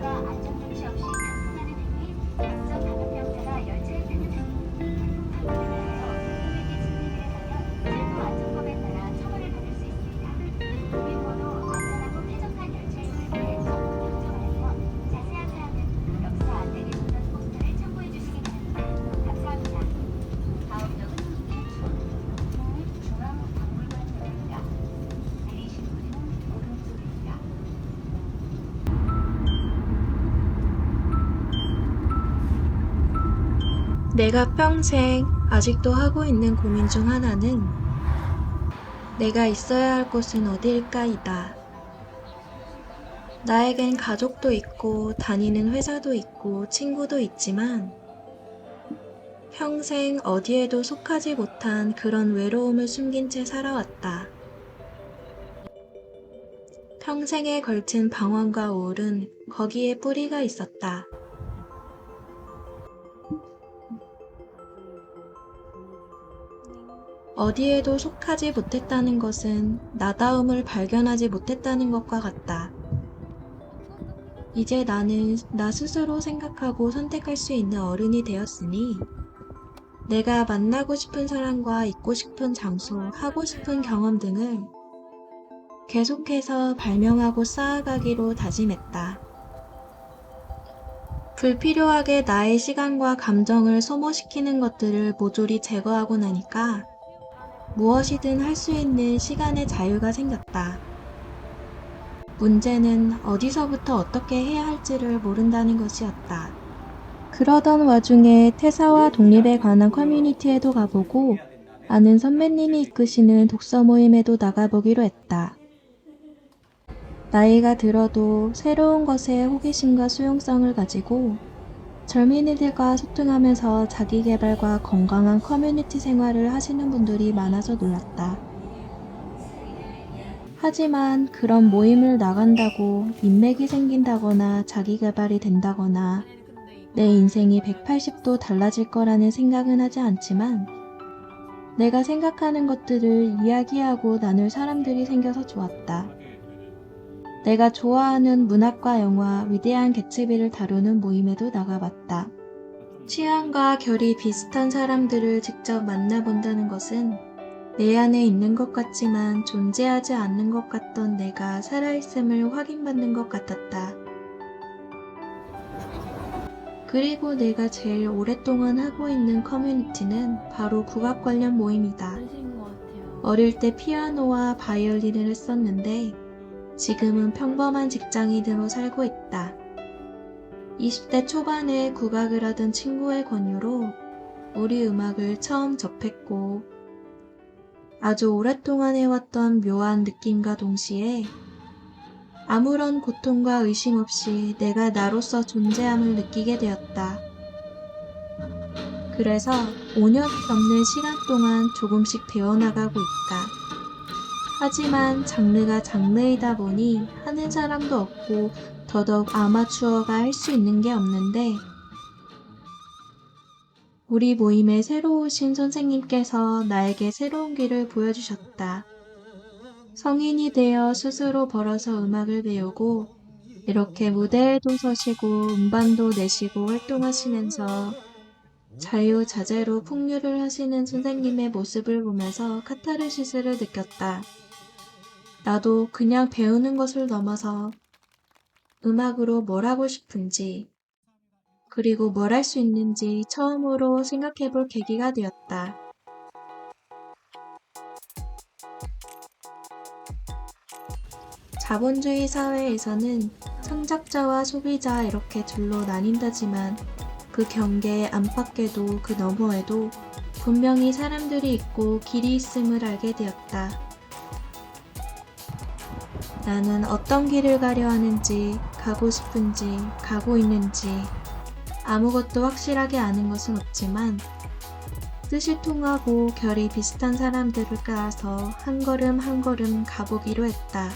arriba. 내가 평생 아직도 하고 있는 고민 중 하나는 내가 있어야 할 곳은 어디일까이다. 나에겐 가족도 있고 다니는 회사도 있고 친구도 있지만 평생 어디에도 속하지 못한 그런 외로움을 숨긴 채 살아왔다. 평생에 걸친 방황과 우울은 거기에 뿌리가 있었다. 어디에도 속하지 못했다는 것은 나다움을 발견하지 못했다는 것과 같다. 이제 나는 나 스스로 생각하고 선택할 수 있는 어른이 되었으니 내가 만나고 싶은 사람과 있고 싶은 장소, 하고 싶은 경험 등을 계속해서 발명하고 쌓아가기로 다짐했다. 불필요하게 나의 시간과 감정을 소모시키는 것들을 모조리 제거하고 나니까 무엇이든 할 수 있는 시간의 자유가 생겼다. 문제는 어디서부터 어떻게 해야 할지를 모른다는 것이었다. 그러던 와중에 퇴사와 독립에 관한 커뮤니티에도 가보고 아는 선배님이 이끄시는 독서 모임에도 나가보기로 했다. 나이가 들어도 새로운 것에 호기심과 수용성을 가지고 젊은이들과 소통하면서 자기 개발과 건강한 커뮤니티 생활을 하시는 분들이 많아서 놀랐다. 하지만 그런 모임을 나간다고 인맥이 생긴다거나 자기 개발이 된다거나 내 인생이 180도 달라질 거라는 생각은 하지 않지만 내가 생각하는 것들을 이야기하고 나눌 사람들이 생겨서 좋았다. 내가 좋아하는 문학과 영화, 위대한 개츠비를 다루는 모임에도 나가봤다. 취향과 결이 비슷한 사람들을 직접 만나본다는 것은 내 안에 있는 것 같지만 존재하지 않는 것 같던 내가 살아있음을 확인받는 것 같았다. 그리고 내가 제일 오랫동안 하고 있는 커뮤니티는 바로 국악 관련 모임이다. 어릴 때 피아노와 바이올린을 했었는데 지금은 평범한 직장인으로 살고 있다. 20대 초반에 국악을 하던 친구의 권유로 우리 음악을 처음 접했고 아주 오랫동안 해왔던 묘한 느낌과 동시에 아무런 고통과 의심 없이 내가 나로서 존재함을 느끼게 되었다. 그래서 5년이 넘는 시간 동안 조금씩 배워나가고 있다. 하지만 장르가 장르이다 보니 하는 사람도 없고 더더욱 아마추어가 할 수 있는 게 없는데 우리 모임에 새로 오신 선생님께서 나에게 새로운 길을 보여주셨다. 성인이 되어 스스로 벌어서 음악을 배우고 이렇게 무대에도 서시고 음반도 내시고 활동하시면서 자유자재로 풍류를 하시는 선생님의 모습을 보면서 카타르시스를 느꼈다. 나도 그냥 배우는 것을 넘어서 음악으로 뭘 하고 싶은지, 그리고 뭘 할 수 있는지 처음으로 생각해 볼 계기가 되었다. 자본주의 사회에서는 창작자와 소비자 이렇게 둘로 나뉜다지만 그 경계 안팎에도 그 너머에도 분명히 사람들이 있고 길이 있음을 알게 되었다. 나는 어떤 길을 가려 하는지, 가고 싶은지, 가고 있는지, 아무것도 확실하게 아는 것은 없지만, 뜻이 통하고 결이 비슷한 사람들을 따라서 한 걸음 한 걸음 가보기로 했다.